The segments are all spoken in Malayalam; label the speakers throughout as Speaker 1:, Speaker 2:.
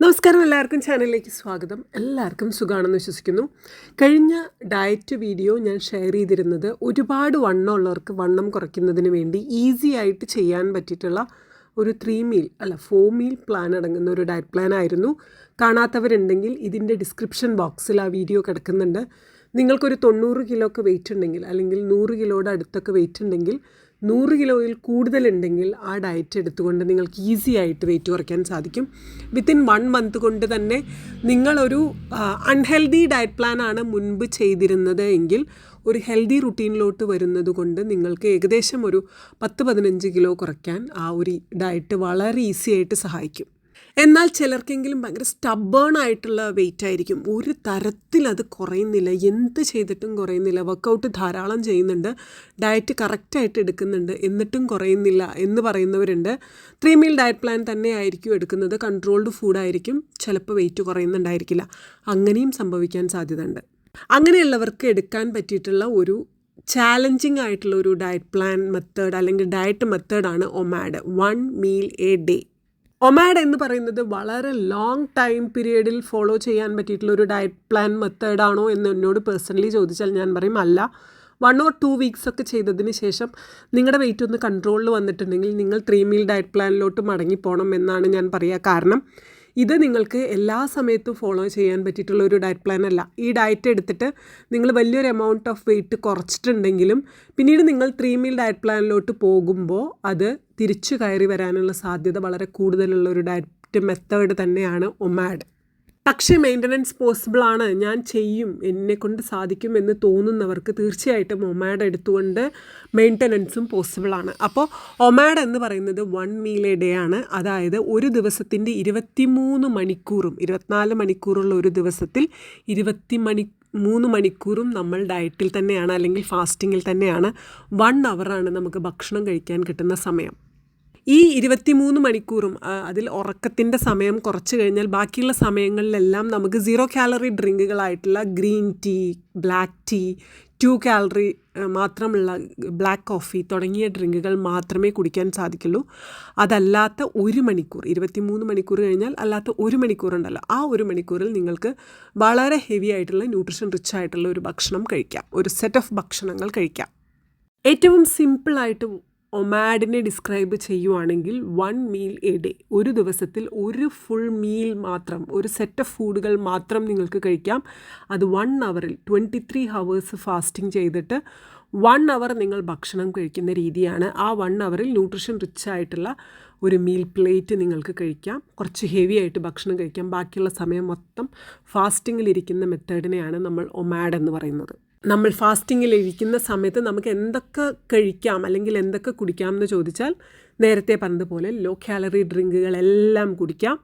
Speaker 1: നമസ്കാരം. എല്ലാവർക്കും ചാനലിലേക്ക് സ്വാഗതം. എല്ലാവർക്കും സുഖമാണെന്ന് വിശ്വസിക്കുന്നു. കഴിഞ്ഞ ഡയറ്റ് വീഡിയോ ഞാൻ ഷെയർ ചെയ്തിരുന്നത് ഒരുപാട് വണ്ണമുള്ളവർക്ക് വണ്ണം കുറയ്ക്കുന്നതിന് വേണ്ടി ഈസി ആയിട്ട് ചെയ്യാൻ പറ്റിയിട്ടുള്ള ഒരു ത്രീ മീൽ അല്ല ഫോർ മീൽ പ്ലാൻ അടങ്ങുന്ന ഒരു ഡയറ്റ് പ്ലാൻ ആയിരുന്നു. കാണാത്തവരുണ്ടെങ്കിൽ ഇതിന്റെ ഡിസ്ക്രിപ്ഷൻ ബോക്സിൽ ആ വീഡിയോ കിടക്കുന്നുണ്ട്. നിങ്ങൾക്കൊരു തൊണ്ണൂറ് കിലോ ഒക്കെ വെയിറ്റ് ഉണ്ടെങ്കിൽ അല്ലെങ്കിൽ നൂറ് കിലോയുടെ അടുത്തൊക്കെ വെയിറ്റ് ഉണ്ടെങ്കിൽ നൂറ് കിലോയിൽ കൂടുതലുണ്ടെങ്കിൽ ആ ഡയറ്റ് എടുത്തുകൊണ്ട് നിങ്ങൾക്ക് ഈസി ആയിട്ട് വെയിറ്റ് കുറയ്ക്കാൻ സാധിക്കും. വിത്തിൻ വൺ മന്ത് കൊണ്ട് തന്നെ നിങ്ങളൊരു അൺഹെൽതി ഡയറ്റ് പ്ലാനാണ് മുൻപ് ചെയ്തിരുന്നത് എങ്കിൽ ഒരു ഹെൽതി റുട്ടീനിലോട്ട് വരുന്നത് കൊണ്ട് നിങ്ങൾക്ക് ഏകദേശം ഒരു പത്ത് പതിനഞ്ച് കിലോ കുറയ്ക്കാൻ ആ ഒരു ഡയറ്റ് വളരെ ഈസി ആയിട്ട് സഹായിക്കും. എന്നാൽ ചിലർക്കെങ്കിലും ഭയങ്കര സ്റ്റബേൺ ആയിട്ടുള്ള വെയിറ്റ് ആയിരിക്കും. ഒരു തരത്തിൽ അത് കുറയുന്നില്ല. എന്ത് ചെയ്തിട്ടും കുറയുന്നില്ല. വർക്കൗട്ട് ധാരാളം ചെയ്യുന്നുണ്ട്. ഡയറ്റ് കറക്റ്റായിട്ട് എടുക്കുന്നുണ്ട്. എന്നിട്ടും കുറയുന്നില്ല എന്ന് പറയുന്നവരുണ്ട്. ത്രീ മീൽ ഡയറ്റ് പ്ലാൻ തന്നെ ആയിരിക്കും എടുക്കുന്നത് കൺട്രോൾഡ് ഫുഡായിരിക്കും ചിലപ്പോൾ വെയിറ്റ് കുറയുന്നുണ്ടായിരിക്കില്ല. അങ്ങനെയും സംഭവിക്കാൻ സാധ്യതയുണ്ട്. അങ്ങനെയുള്ളവർക്ക് എടുക്കാൻ പറ്റിയിട്ടുള്ള ഒരു ചാലഞ്ചിങ് ആയിട്ടുള്ള ഒരു ഡയറ്റ് പ്ലാൻ മെത്തേഡ് അല്ലെങ്കിൽ ഡയറ്റ് മെത്തേഡാണ് OMAD. One meal a day OMAD എന്ന് പറയുന്നത് വളരെ ലോങ് ടൈം പീരീഡിൽ ഫോളോ ചെയ്യാൻ പറ്റിയിട്ടുള്ള ഒരു ഡയറ്റ് പ്ലാൻ മെത്തേഡാണോ എന്ന് എന്നോട് പേഴ്സണലി ചോദിച്ചാൽ ഞാൻ പറയും അല്ല. വൺ ഓർ ടു വീക്സ് ഒക്കെ ചെയ്തതിന് ശേഷം നിങ്ങളുടെ വെയിറ്റ് ഒന്ന് കൺട്രോളിൽ വന്നിട്ടുണ്ടെങ്കിൽ നിങ്ങൾ ത്രീ മീൽ ഡയറ്റ് പ്ലാനിലോട്ട് മടങ്ങിപ്പോകണം എന്നാണ് ഞാൻ പറയുക കാരണം. ഇത് നിങ്ങൾക്ക് എല്ലാ സമയത്തും ഫോളോ ചെയ്യാൻ പറ്റിയിട്ടുള്ള ഒരു ഡയറ്റ് പ്ലാൻ അല്ല. ഈ ഡയറ്റ് എടുത്തിട്ട് നിങ്ങൾ വലിയൊരു എമൗണ്ട് ഓഫ് വെയിറ്റ് കുറച്ചിട്ടുണ്ടെങ്കിലും പിന്നീട് നിങ്ങൾ ത്രീ മീൽ ഡയറ്റ് പ്ലാനിലോട്ട് പോകുമ്പോൾ അത് തിരിച്ചു കയറി വരാനുള്ള സാധ്യത വളരെ കൂടുതലുള്ള ഒരു ഡയറ്റ് മെത്തേഡ് തന്നെയാണ് ഒമാഡ് പക്ഷേ മെയിന്റനൻസ് പോസിബിൾ ആണ്. ഞാൻ ചെയ്യും എന്നെ കൊണ്ട് സാധിക്കും എന്ന് തോന്നുന്നവർക്ക് തീർച്ചയായിട്ടും ഒമാഡ് എടുത്തുകൊണ്ട് മെയിന്റനൻസും പോസിബിളാണ് അപ്പോൾ ഒമാഡ് എന്ന് പറയുന്നത് വൺ മീൽ എ ഡേ ആണ്. അതായത് ഒരു ദിവസത്തിന്റെ ഇരുപത്തിമൂന്ന് മണിക്കൂറും ഇരുപത്തിനാല് മണിക്കൂറുള്ള ഒരു ദിവസത്തിൽ ഇരുപത്തി മണി മൂന്ന് മണിക്കൂറും നമ്മൾ ഡയറ്റിൽ തന്നെയാണ് അല്ലെങ്കിൽ ഫാസ്റ്റിങ്ങിൽ തന്നെയാണ്. വൺ അവറാണ് നമുക്ക് ഭക്ഷണം കഴിക്കാൻ കിട്ടുന്ന സമയം. ഈ ഇരുപത്തിമൂന്ന് മണിക്കൂറും അതിൽ ഉറക്കത്തിന്റെ സമയം കുറച്ച് കഴിഞ്ഞാൽ ബാക്കിയുള്ള സമയങ്ങളിലെല്ലാം നമുക്ക് zero calorie ഡ്രിങ്കുകളായിട്ടുള്ള green tea black tea two calorie മാത്രമുള്ള ബ്ലാക്ക് കോഫി തുടങ്ങിയ ഡ്രിങ്കുകൾ മാത്രമേ കുടിക്കാൻ സാധിക്കുള്ളൂ. അതല്ലാത്ത ഒരു മണിക്കൂർ ഇരുപത്തിമൂന്ന് മണിക്കൂർ കഴിഞ്ഞാൽ അല്ലാത്ത ഒരു മണിക്കൂർ ഉണ്ടല്ലോ ആ ഒരു മണിക്കൂറിൽ നിങ്ങൾക്ക് വളരെ ഹെവി ആയിട്ടുള്ള ന്യൂട്രിഷൻ റിച്ച് ആയിട്ടുള്ള ഒരു ഭക്ഷണം കഴിക്കാം ഒരു സെറ്റ് ഓഫ് ഭക്ഷണങ്ങൾ കഴിക്കാം. ഏറ്റവും സിമ്പിളായിട്ട് ഒമാഡിനെ ഡിസ്ക്രൈബ് ചെയ്യുവാണെങ്കിൽ വൺ മീൽ എ ഡേ ഒരു ദിവസത്തിൽ ഒരു ഫുൾ മീൽ മാത്രം ഒരു സെറ്റ് ഓഫ് ഫുഡുകൾ മാത്രം നിങ്ങൾക്ക് കഴിക്കാം. അത് വൺ അവറിൽ ട്വന്റി ത്രീ ഹവേഴ്സ് ഫാസ്റ്റിംഗ് ചെയ്തിട്ട് വൺ അവർ നിങ്ങൾ ഭക്ഷണം കഴിക്കുന്ന രീതിയാണ്. ആ വൺ അവറിൽ ന്യൂട്രിഷൻ റിച്ച് ആയിട്ടുള്ള ഒരു മീൽ പ്ലേറ്റ് നിങ്ങൾക്ക് കഴിക്കാം. കുറച്ച് ഹെവി ആയിട്ട് ഭക്ഷണം കഴിക്കാം. ബാക്കിയുള്ള സമയം മൊത്തം ഫാസ്റ്റിങ്ങിലിരിക്കുന്ന മെത്തേഡിനെയാണ് നമ്മൾ ഒമാഡ് എന്ന് പറയുന്നത്. നമ്മൾ ഫാസ്റ്റിങ്ങിൽ ഇരിക്കുന്ന സമയത്ത് നമുക്ക് എന്തൊക്കെ കഴിക്കാം അല്ലെങ്കിൽ എന്തൊക്കെ കുടിക്കാം എന്ന് ചോദിച്ചാൽ നേരത്തെ പറഞ്ഞതുപോലെ ലോ കാലറി ഡ്രിങ്കുകളെല്ലാം കുടിക്കാം.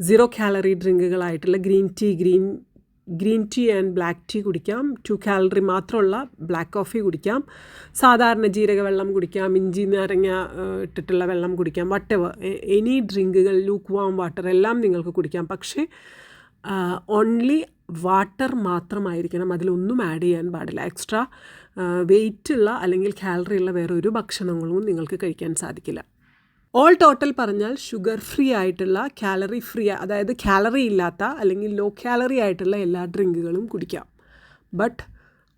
Speaker 1: Zero calorie ഡ്രിങ്കുകളായിട്ടുള്ള green tea green green tea and black tea കുടിക്കാം. ടു കാലറി മാത്രമുള്ള ബ്ലാക്ക് കോഫി കുടിക്കാം. സാധാരണ ജീരക വെള്ളം കുടിക്കാം ഇഞ്ചി നാരങ്ങ ഇട്ടിട്ടുള്ള വെള്ളം കുടിക്കാം. വട്ടവ് എനി ഡ്രിങ്കുകൾ ലൂക്ക് വാം വാട്ടർ എല്ലാം നിങ്ങൾക്ക് കുടിക്കാം. പക്ഷേ ഓൺലി വാട്ടർ മാത്രമായിരിക്കണം അതിലൊന്നും ആഡ് ചെയ്യാൻ പാടില്ല. എക്സ്ട്രാ വെയിറ്റുള്ള അല്ലെങ്കിൽ കാലറി ഉള്ള വേറെ ഒരു ഭക്ഷണങ്ങളും നിങ്ങൾക്ക് കഴിക്കാൻ സാധിക്കില്ല. ഓൾ ടോട്ടൽ പറഞ്ഞാൽ ഷുഗർ ഫ്രീ ആയിട്ടുള്ള കാലറി ഫ്രീ അതായത് കാലറി ഇല്ലാത്ത അല്ലെങ്കിൽ ലോ കാലറി ആയിട്ടുള്ള എല്ലാ ഡ്രിങ്കുകളും കുടിക്കാം. ബട്ട്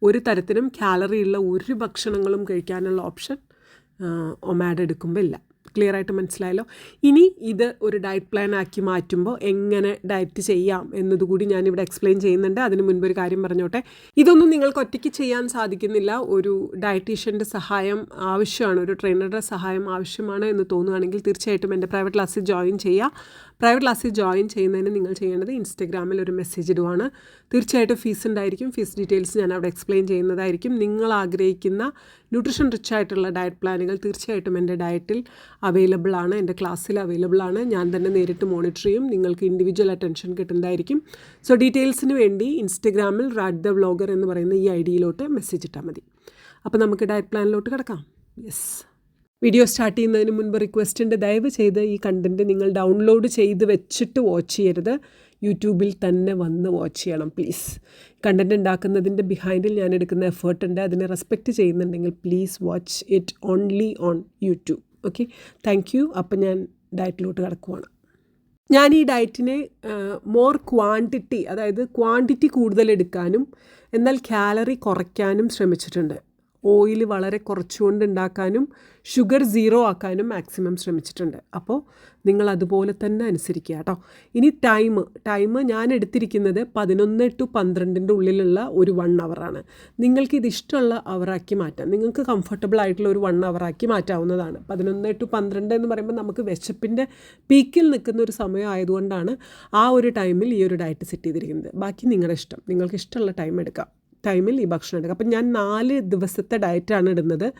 Speaker 1: ഒരു തരത്തിലും കാലറി ഉള്ള ഒരു ഭക്ഷണങ്ങളും കഴിക്കാനുള്ള ഓപ്ഷൻ ഒമാഡ് എടുക്കുമ്പോൾ ഇല്ല. ക്ലിയർ ആയിട്ട് മനസ്സിലായല്ലോ. ഇനി ഇത് ഒരു ഡയറ്റ് പ്ലാൻ ആക്കി മാറ്റുമ്പോൾ എങ്ങനെ ഡയറ്റ് ചെയ്യാം എന്നതുകൂടി ഞാനിവിടെ എക്സ്പ്ലെയിൻ ചെയ്യുന്നുണ്ട്. അതിന് മുൻപ് ഒരു കാര്യം പറഞ്ഞോട്ടെ. ഇതൊന്നും നിങ്ങൾക്ക് ഒറ്റയ്ക്ക് ചെയ്യാൻ സാധിക്കുന്നില്ല. ഒരു ഡയറ്റീഷ്യന്റെ സഹായം ആവശ്യമാണ്. ഒരു ട്രെയിനറുടെ സഹായം ആവശ്യമാണ് എന്ന് തോന്നുകയാണെങ്കിൽ തീർച്ചയായിട്ടും എന്റെ പ്രൈവറ്റ് ക്ലാസ്സിൽ ജോയിൻ ചെയ്യുക പ്രൈവറ്റ് ക്ലാസ്സിൽ ജോയിൻ ചെയ്യുന്നതിന് നിങ്ങൾ ചെയ്യേണ്ടത് ഇൻസ്റ്റഗ്രാമിൽ ഒരു മെസ്സേജ് ഇടുവാണ്. തീർച്ചയായിട്ടും ഫീസ് ഉണ്ടായിരിക്കും. ഫീസ് ഡീറ്റെയിൽസ് ഞാൻ അവിടെ എക്സ്പ്ലെയിൻ ചെയ്യുന്നതായിരിക്കും. നിങ്ങൾ ആഗ്രഹിക്കുന്ന ന്യൂട്രിഷൻ റിച്ച് ആയിട്ടുള്ള ഡയറ്റ് പ്ലാനുകൾ തീർച്ചയായിട്ടും എന്റെ ഡയറ്റിൽ അവൈലബിൾ ആണ്. എന്റെ ക്ലാസ്സിൽ അവൈലബിൾ ആണ്. ഞാൻ തന്നെ നേരിട്ട് മോണിറ്റർ ചെയ്യും. നിങ്ങൾക്ക് ഇൻഡിവിജ്വൽ അറ്റൻഷൻ കിട്ടുന്നതായിരിക്കും. സോ ഡീറ്റെയിൽസിന് വേണ്ടി ഇൻസ്റ്റഗ്രാമിൽ റാഡ് ദ വ്ളോഗർ എന്ന് പറയുന്ന ഈ ഐ ഡിയിലോട്ട് മെസ്സേജ് ഇട്ടാൽ മതി. അപ്പോൾ നമുക്ക് ഡയറ്റ് പ്ലാനിലോട്ട് കിടക്കാം. യെസ് വീഡിയോ സ്റ്റാർട്ട് ചെയ്യുന്നതിന് മുൻപ് റിക്വസ്റ്റ് ഉണ്ട് ദയവ് ചെയ്ത് ഈ കണ്ടന്റ് നിങ്ങൾ ഡൗൺലോഡ് ചെയ്ത് വെച്ചിട്ട് വാച്ച് ചെയ്യരുത്. യൂട്യൂബിൽ തന്നെ വന്ന് വാച്ച് ചെയ്യണം പ്ലീസ് കണ്ടന്റ് ഉണ്ടാക്കുന്നതിന്റെ ബിഹൈൻഡിൽ ഞാൻ എടുക്കുന്ന എഫേർട്ട് ഉണ്ട്. അതിനെ റെസ്പെക്റ്റ് ചെയ്യുന്നുണ്ടെങ്കിൽ please watch it only on YouTube okay thank you അപ്പം ഞാൻ ഡയറ്റിലോട്ട് കിടക്കുവാണ്. ഞാൻ ഈ ഡയറ്റിനെ മോർ ക്വാണ്ടിറ്റി അതായത് ക്വാണ്ടിറ്റി കൂടുതൽ എടുക്കാനും എന്നാൽ കാലറി കുറയ്ക്കാനും ശ്രമിച്ചിട്ടുണ്ട്. ഓയിൽ വളരെ കുറച്ചുകൊണ്ട് ഉണ്ടാക്കാനും ഷുഗർ സീറോ ആക്കാനും മാക്സിമം ശ്രമിച്ചിട്ടുണ്ട്. അപ്പോൾ നിങ്ങൾ അതുപോലെ തന്നെ അനുസരിക്കുക കേട്ടോ. ഇനി ടൈം ടൈം ഞാൻ എടുത്തിരിക്കുന്നത് പതിനൊന്ന് ടു പന്ത്രണ്ടിന്റെ ഉള്ളിലുള്ള ഒരു വൺ അവറാണ് നിങ്ങൾക്ക് ഇത് ഇഷ്ടമുള്ള അവറാക്കി മാറ്റാം. നിങ്ങൾക്ക് കംഫർട്ടബിൾ ആയിട്ടുള്ള ഒരു വൺ അവറാക്കി മാറ്റാവുന്നതാണ്. പതിനൊന്ന് ടു പന്ത്രണ്ട് എന്ന് പറയുമ്പോൾ നമുക്ക് വിശപ്പിന്റെ പീക്കിൽ നിൽക്കുന്ന ഒരു സമയം ആയതുകൊണ്ടാണ് ആ ഒരു ടൈമിൽ ഈ ഒരു ഡയറ്റ് സെറ്റ് ചെയ്തിരിക്കുന്നത്. ബാക്കി നിങ്ങളുടെ ഇഷ്ടം. നിങ്ങൾക്ക് ഇഷ്ടമുള്ള ടൈം എടുക്കാം. ടൈമിൽ ഈ ഭക്ഷണം എടുക്കുക. അപ്പം ഞാൻ നാല് ദിവസത്തെ ഡയറ്റാണ് ഇടുന്നത്.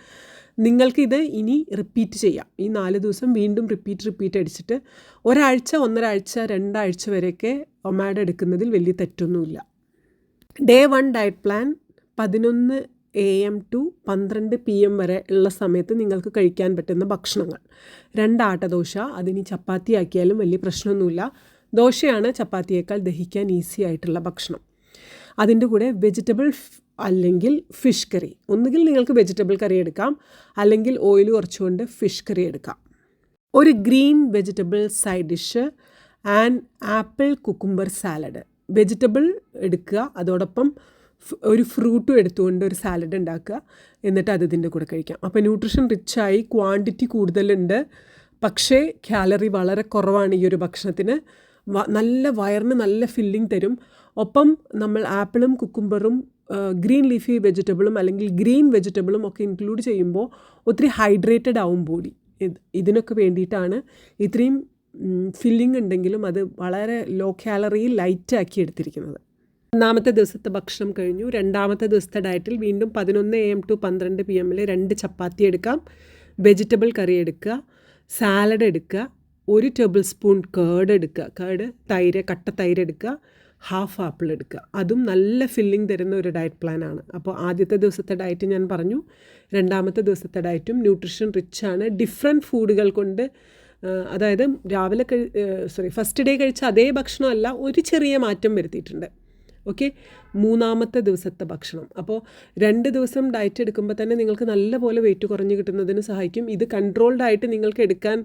Speaker 1: നിങ്ങൾക്കിത് ഇനി റിപ്പീറ്റ് ചെയ്യാം. ഈ നാല് ദിവസം വീണ്ടും റിപ്പീറ്റ് റിപ്പീറ്റ് അടിച്ചിട്ട് ഒരാഴ്ച ഒന്നരാഴ്ച രണ്ടാഴ്ച വരെയൊക്കെ ഒമാഡ് എടുക്കുന്നതിൽ വലിയ തെറ്റൊന്നുമില്ല. ഡേ വൺ ഡയറ്റ് പ്ലാൻ പതിനൊന്ന് എ എം ടു പന്ത്രണ്ട് പി എം വരെ ഉള്ള സമയത്ത് നിങ്ങൾക്ക് കഴിക്കാൻ പറ്റുന്ന ഭക്ഷണങ്ങൾ. രണ്ട് ആട്ടദോശ അതിനി ചപ്പാത്തി ആക്കിയാലും വലിയ പ്രശ്നമൊന്നുമില്ല. ദോശയാണ് ചപ്പാത്തിയേക്കാൾ ദഹിക്കാൻ ഈസി ആയിട്ടുള്ള ഭക്ഷണം. അതിന്റെ കൂടെ വെജിറ്റബിൾ അല്ലെങ്കിൽ ഫിഷ് കറി ഒന്നുകിൽ നിങ്ങൾക്ക് വെജിറ്റബിൾ കറി എടുക്കാം അല്ലെങ്കിൽ ഓയിൽ കുറച്ചുകൊണ്ട് ഫിഷ് കറി എടുക്കാം. ഒരു green vegetable side dish and apple cucumber salad vegetable എടുക്കുക അതോടൊപ്പം ഒരു ഫ്രൂട്ടും എടുത്തുകൊണ്ട് ഒരു സാലഡ് ഉണ്ടാക്കുക എന്നിട്ട് അത് ഇതിന്റെ കൂടെ കഴിക്കാം. അപ്പോൾ ന്യൂട്രിഷൻ റിച്ചായി ക്വാണ്ടിറ്റി കൂടുതലുണ്ട്. പക്ഷേ കാലറി വളരെ കുറവാണ് ഈ ഒരു ഭക്ഷണത്തിന്. നല്ല വയറിന് നല്ല ഫില്ലിംഗ് തരും. ഒപ്പം നമ്മൾ ആപ്പിളും കുക്കുംബറും ഗ്രീൻ ലീഫി വെജിറ്റബിളും അല്ലെങ്കിൽ ഗ്രീൻ വെജിറ്റബിളും ഒക്കെ ഇൻക്ലൂഡ് ചെയ്യുമ്പോൾ ഒത്തിരി ഹൈഡ്രേറ്റഡ് ആവും ബോഡി. ഇതിനൊക്കെ വേണ്ടിയിട്ടാണ് ഇത്രയും ഫില്ലിംഗ് ഉണ്ടെങ്കിലും അത് വളരെ ലോ കാലറിയിൽ ലൈറ്റാക്കി എടുത്തിരിക്കുന്നത്. ഒന്നാമത്തെ ദിവസത്തെ ഭക്ഷണം കഴിഞ്ഞു. രണ്ടാമത്തെ ദിവസത്തെ ഡയറ്റിൽ വീണ്ടും പതിനൊന്ന് എ എം ടു പന്ത്രണ്ട് പി എമ്മിൽ രണ്ട് ചപ്പാത്തി എടുക്കാം. വെജിറ്റബിൾ കറി എടുക്കുക. സാലഡ് എടുക്കുക. ഒരു ടേബിൾ സ്പൂൺ കേർഡ് എടുക്കുക. കേർഡ് തൈര് കട്ട തൈര് എടുക്കുക. ഹാഫ് ആപ്പിൾ എടുക്കുക. അതും നല്ല ഫില്ലിംഗ് തരുന്ന ഒരു ഡയറ്റ് പ്ലാനാണ് അപ്പോൾ ആദ്യത്തെ ദിവസത്തെ ഡയറ്റ് ഞാൻ പറഞ്ഞു. രണ്ടാമത്തെ ദിവസത്തെ ഡയറ്റും ന്യൂട്രിഷൻ റിച്ച് ആണ്. ഡിഫറെന്റ് ഫുഡുകൾ കൊണ്ട് അതായത് രാവിലെ കഴി സോറി ഫസ്റ്റ് ഡേ കഴിച്ച അതേ ഭക്ഷണമല്ല ഒരു ചെറിയ മാറ്റം വരുത്തിയിട്ടുണ്ട്. ഓക്കെ മൂന്നാമത്തെ ദിവസത്തെ ഭക്ഷണം. അപ്പോൾ രണ്ട് ദിവസം ഡയറ്റ് എടുക്കുമ്പോൾ തന്നെ നിങ്ങൾക്ക് നല്ലപോലെ വെയിറ്റ് കുറഞ്ഞ് കിട്ടുന്നതിന് സഹായിക്കും. ഇത് കൺട്രോൾഡ് ആയിട്ട് നിങ്ങൾക്ക് എടുക്കാൻ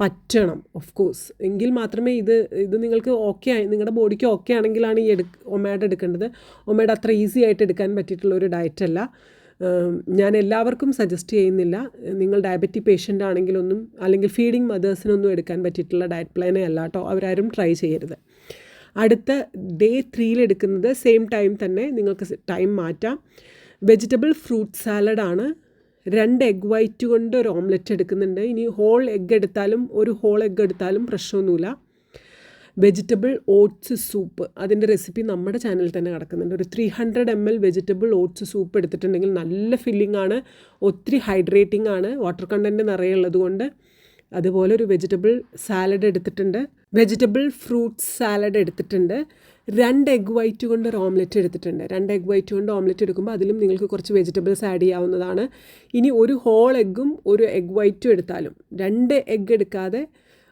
Speaker 1: പറ്റണം ഓഫ് കോഴ്സ് എങ്കിൽ മാത്രമേ ഇത് ഇത് നിങ്ങൾക്ക് ഓക്കെ ആയി നിങ്ങളുടെ ബോഡിക്ക് ഓക്കെ ആണെങ്കിലാണ് ഈ എടു ഒമേഡ് എടുക്കേണ്ടത്. ഒമേഡ് അത്ര ഈസി ആയിട്ട് എടുക്കാൻ പറ്റിയിട്ടുള്ള ഒരു ഡയറ്റ് അല്ല ഞാൻ എല്ലാവർക്കും സജസ്റ്റ് ചെയ്യുന്നില്ല. നിങ്ങൾ ഡയബറ്റിക് പേഷ്യന്റ് ആണെങ്കിലൊന്നും അല്ലെങ്കിൽ ഫീഡിങ് മദേഴ്സിനൊന്നും എടുക്കാൻ പറ്റിയിട്ടുള്ള ഡയറ്റ് പ്ലാനേ അല്ല കേട്ടോ അവരാരും ട്രൈ ചെയ്യരുത്. അടുത്ത ഡേ ത്രീയിൽ എടുക്കുന്നത് സെയിം ടൈം തന്നെ നിങ്ങൾക്ക് ടൈം മാറ്റാം. വെജിറ്റബിൾ ഫ്രൂട്ട് സാലഡാണ് രണ്ട് എഗ് വൈറ്റ് കൊണ്ട് ഒരു ഓംലെറ്റ് എടുക്കുന്നുണ്ട്. ഇനി ഹോൾ എഗ് എടുത്താലും ഒരു ഹോൾ എഗ് എടുത്താലും പ്രശ്നമൊന്നുമില്ല. വെജിറ്റബിൾ ഓട്സ് സൂപ്പ് അതിന്റെ റെസിപ്പി നമ്മുടെ ചാനലിൽ തന്നെ കിടക്കുന്നുണ്ട് ഒരു three hundred M L vegetable oats soup എടുത്തിട്ടുണ്ടെങ്കിൽ നല്ല ഫില്ലിംഗ് ആണ്. ഒത്തിരി ഹൈഡ്രേറ്റിംഗ് ആണ്. വാട്ടർ കണ്ടന്റ് നിറയെ ഉള്ളത് കൊണ്ട് അതുപോലെ ഒരു വെജിറ്റബിൾ സാലഡ് എടുത്തിട്ടുണ്ട്. വെജിറ്റബിൾ ഫ്രൂട്ട്സ് സാലഡ് എടുത്തിട്ടുണ്ട്. രണ്ട് എഗ് വൈറ്റ് കൊണ്ട് ഒരു ഓംലെറ്റ് എടുത്തിട്ടുണ്ട്. രണ്ട് എഗ് വൈറ്റ് കൊണ്ട് ഓംലെറ്റ് എടുക്കുമ്പോൾ അതിലും നിങ്ങൾക്ക് കുറച്ച് വെജിറ്റബിൾസ് ആഡ് ചെയ്യാവുന്നതാണ്. ഇനി ഒരു ഹോൾ എഗ്ഗും ഒരു എഗ് വൈറ്റും എടുത്താലും രണ്ട് എഗ്ഗ് എടുക്കാതെ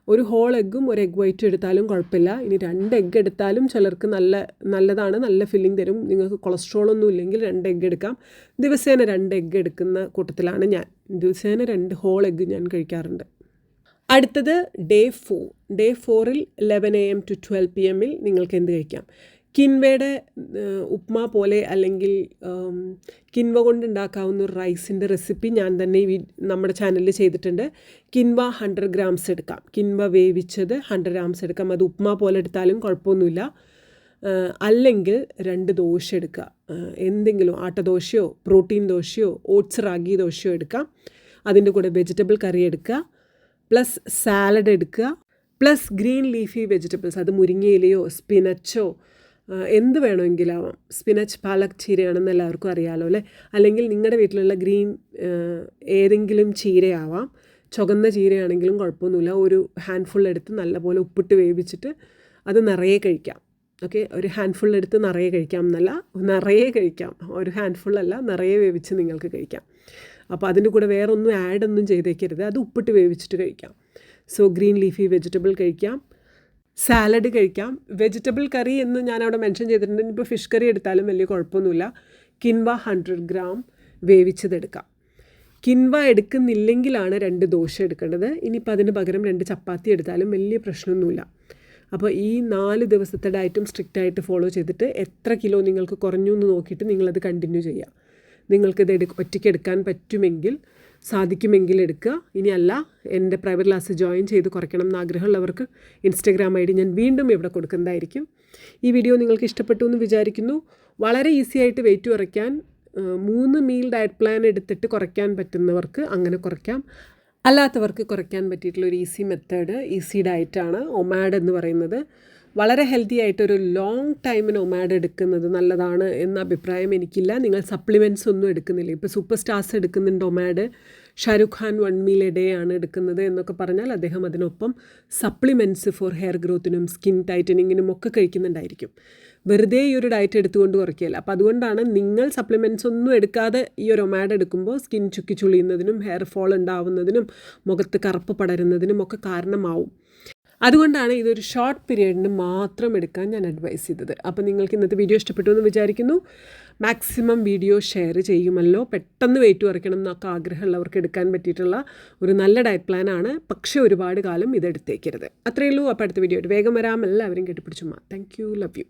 Speaker 1: ഒരു ഹോൾ എഗ്ഗും ഒരു എഗ് വൈറ്റും എടുത്താലും കുഴപ്പമില്ല. ഇനി രണ്ട് എഗ്ഗ് എടുത്താലും ചിലർക്ക് നല്ല നല്ലതാണ് നല്ല ഫില്ലിംഗ് തരും. നിങ്ങൾക്ക് കൊളസ്ട്രോൾ ഒന്നും ഇല്ലെങ്കിൽ രണ്ട് എഗ്ഗ് എടുക്കാം. ദിവസേന രണ്ട് എഗ്ഗ് എടുക്കുന്ന കൂട്ടത്തിലാണ് ഞാൻ. ദിവസേന രണ്ട് ഹോൾ എഗ്ഗ് ഞാൻ കഴിക്കാറുണ്ട്. അടുത്തത് ഡേ ഫോർ. ഡേ ഫോറിൽ eleven A M to twelve P എമ്മിൽ നിങ്ങൾക്ക് എന്ത് കഴിക്കാം? കിൻവയുടെ ഉപ്മ പോലെ അല്ലെങ്കിൽ കിൻവ കൊണ്ടുണ്ടാക്കാവുന്ന ഒരു റൈസിന്റെ റെസിപ്പി ഞാൻ തന്നെ ഈ നമ്മുടെ ചാനലിൽ ചെയ്തിട്ടുണ്ട്. കിൻവ ഹൺഡ്രഡ് ഗ്രാംസ് എടുക്കാം. കിൻവ വേവിച്ചത് ഹൺഡ്രഡ് ഗ്രാംസ് എടുക്കാം. അത് ഉപ്മ പോലെ എടുത്താലും കുഴപ്പമൊന്നുമില്ല. അല്ലെങ്കിൽ രണ്ട് ദോശ എടുക്കുക. എന്തെങ്കിലും ആട്ടദോശയോ പ്രോട്ടീൻ ദോശയോ ഓട്സ് റാഗി ദോശയോ എടുക്കാം. അതിന്റെ കൂടെ വെജിറ്റബിൾ കറി എടുക്കുക. പ്ലസ് സാലഡ് എടുക്കുക. പ്ലസ് ഗ്രീൻ ലീഫി വെജിറ്റബിൾസ് അത് മുരിങ്ങയിലയോ സ്പിനച്ചോ എന്ത് വേണമെങ്കിലാവാം. സ്പിനച്ച് പാലക് ചീരയാണെന്ന് എല്ലാവർക്കും അറിയാമല്ലോ അല്ലേ? അല്ലെങ്കിൽ നിങ്ങളുടെ വീട്ടിലുള്ള ഗ്രീൻ ഏതെങ്കിലും ചീരയാവാം. ചുവന്ന ചീരയാണെങ്കിലും കുഴപ്പമൊന്നുമില്ല. ഒരു ഹാൻഡ്ഫുൾ എടുത്ത് നല്ലപോലെ ഉപ്പിട്ട് വേവിച്ചിട്ട് അത് നിറയെ കഴിക്കാം. ഓക്കെ? ഒരു ഹാൻഡ്ഫുൾ എടുത്ത് നിറയെ കഴിക്കാം എന്നല്ല നിറയെ കഴിക്കാം. ഒരു ഹാൻഡ്ഫുൾ അല്ല നിറയെ വേവിച്ച് നിങ്ങൾക്ക് കഴിക്കാം. അപ്പോൾ അതിന്റെ കൂടെ വേറെ ഒന്നും ആഡ് ഒന്നും ചെയ്തേക്കരുത്. അത് ഉപ്പിട്ട് വേവിച്ചിട്ട് കഴിക്കാം. സോ ഗ്രീൻ ലീഫി വെജിറ്റബിൾ കഴിക്കാം. സാലഡ് കഴിക്കാം. വെജിറ്റബിൾ കറി എന്ന് ഞാൻ അവിടെ മെൻഷൻ ചെയ്തിട്ടുണ്ട്. ഇപ്പോൾ ഫിഷ് കറി എടുത്താലും വലിയ കുഴപ്പമൊന്നുമില്ല. കിൻവ ഹൺഡ്രഡ് ഗ്രാം വേവിച്ചതെടുക്കാം കിൻവ എടുക്കുന്നില്ലെങ്കിലാണ് രണ്ട് ദോശ എടുക്കേണ്ടത്. ഇനിയിപ്പോൾ അതിന് പകരം രണ്ട് ചപ്പാത്തി എടുത്താലും വലിയ പ്രശ്നമൊന്നുമില്ല. അപ്പോൾ ഈ നാല് ദിവസത്തെ ഡയറ്റും സ്ട്രിക്റ്റ് ആയിട്ട് ഫോളോ ചെയ്തിട്ട് എത്ര കിലോ നിങ്ങൾക്ക് കുറഞ്ഞു എന്ന് നോക്കിയിട്ട് നിങ്ങളത് കണ്ടിന്യൂ ചെയ്യുക. നിങ്ങൾക്കിത് എടു ഒറ്റയ്ക്ക് എടുക്കാൻ പറ്റുമെങ്കിൽ സാധിക്കുമെങ്കിൽ എടുക്കുക. ഇനിയല്ല എന്റെ പ്രൈവറ്റ് ക്ലാസ് ജോയിൻ ചെയ്ത് കുറയ്ക്കണം എന്ന് ആഗ്രഹമുള്ളവർക്ക് ഇൻസ്റ്റഗ്രാം ഐ ഡി ഞാൻ വീണ്ടും ഇവിടെ കൊടുക്കുന്നതായിരിക്കും. ഈ വീഡിയോ നിങ്ങൾക്ക് ഇഷ്ടപ്പെട്ടു എന്ന് വിചാരിക്കുന്നു. വളരെ ഈസി ആയിട്ട് വെയിറ്റ് കുറയ്ക്കാൻ മൂന്ന് മീൽ ഡയറ്റ് പ്ലാൻ എടുത്തിട്ട് കുറയ്ക്കാൻ പറ്റുന്നവർക്ക് അങ്ങനെ കുറയ്ക്കാം. അല്ലാത്തവർക്ക് കുറയ്ക്കാൻ പറ്റിയിട്ടുള്ള ഒരു ഈസി മെത്തേഡ് ഈസി ഡയറ്റാണ് ഒമാഡ് എന്ന് പറയുന്നത്. വളരെ ഹെൽത്തി ആയിട്ട് ഒരു ലോങ് ടൈമിന് ഒമാഡ് എടുക്കുന്നത് നല്ലതാണ് എന്ന അഭിപ്രായം എനിക്കില്ല. നിങ്ങൾ സപ്ലിമെന്റ്സ് ഒന്നും എടുക്കുന്നില്ല. ഇപ്പോൾ സൂപ്പർ സ്റ്റാർസ് എടുക്കുന്നുണ്ട് OMAD Shah Rukh Khan one meal a day ആണ് എടുക്കുന്നത് എന്നൊക്കെ പറഞ്ഞാൽ അദ്ദേഹം അതിനൊപ്പം സപ്ലിമെന്റ്സ് ഫോർ ഹെയർ ഗ്രോത്തിനും സ്കിൻ ടൈറ്റനിങ്ങിനും ഒക്കെ കഴിക്കുന്നുണ്ടായിരിക്കും. വെറുതെ ഈ ഒരു ഡയറ്റ് എടുത്തുകൊണ്ട് കുറയ്ക്കുകയല്ല. അപ്പോൾ അതുകൊണ്ടാണ് നിങ്ങൾ സപ്ലിമെന്റ്സ് ഒന്നും എടുക്കാതെ ഈ ഒരു ഒമാഡ് എടുക്കുമ്പോൾ സ്കിൻ ചുക്കി ചുളിയുന്നതിനും ഹെയർ ഫോൾ ഉണ്ടാവുന്നതിനും മുഖത്ത് കറുപ്പ് പടരുന്നതിനും ഒക്കെ കാരണമാവും. അതുകൊണ്ടാണ് ഇതൊരു ഷോർട്ട് പീരീഡിന് മാത്രം എടുക്കാൻ ഞാൻ അഡ്വൈസ് ചെയ്തത്. അപ്പോൾ നിങ്ങൾക്ക് ഇന്നത്തെ വീഡിയോ ഇഷ്ടപ്പെട്ടു എന്ന് വിചാരിക്കുന്നു. മാക്സിമം വീഡിയോ ഷെയർ ചെയ്യുമല്ലോ. പെട്ടെന്ന് വെയിറ്റ് കുറയ്ക്കണം എന്നൊക്കെ ആഗ്രഹമുള്ളവർക്ക് എടുക്കാൻ പറ്റിയിട്ടുള്ള ഒരു നല്ല ഡയറ്റ് പ്ലാനാണ് പക്ഷേ ഒരുപാട് കാലം ഇത് എടുത്തേക്കരുത്. അത്രയേ ഉള്ളൂ. അപ്പോൾ അടുത്ത വീഡിയോ വേഗം വരാം. എല്ലാവരും കെട്ടിപ്പിടിച്ചുമ്മ താങ്ക് യു ലവ് യു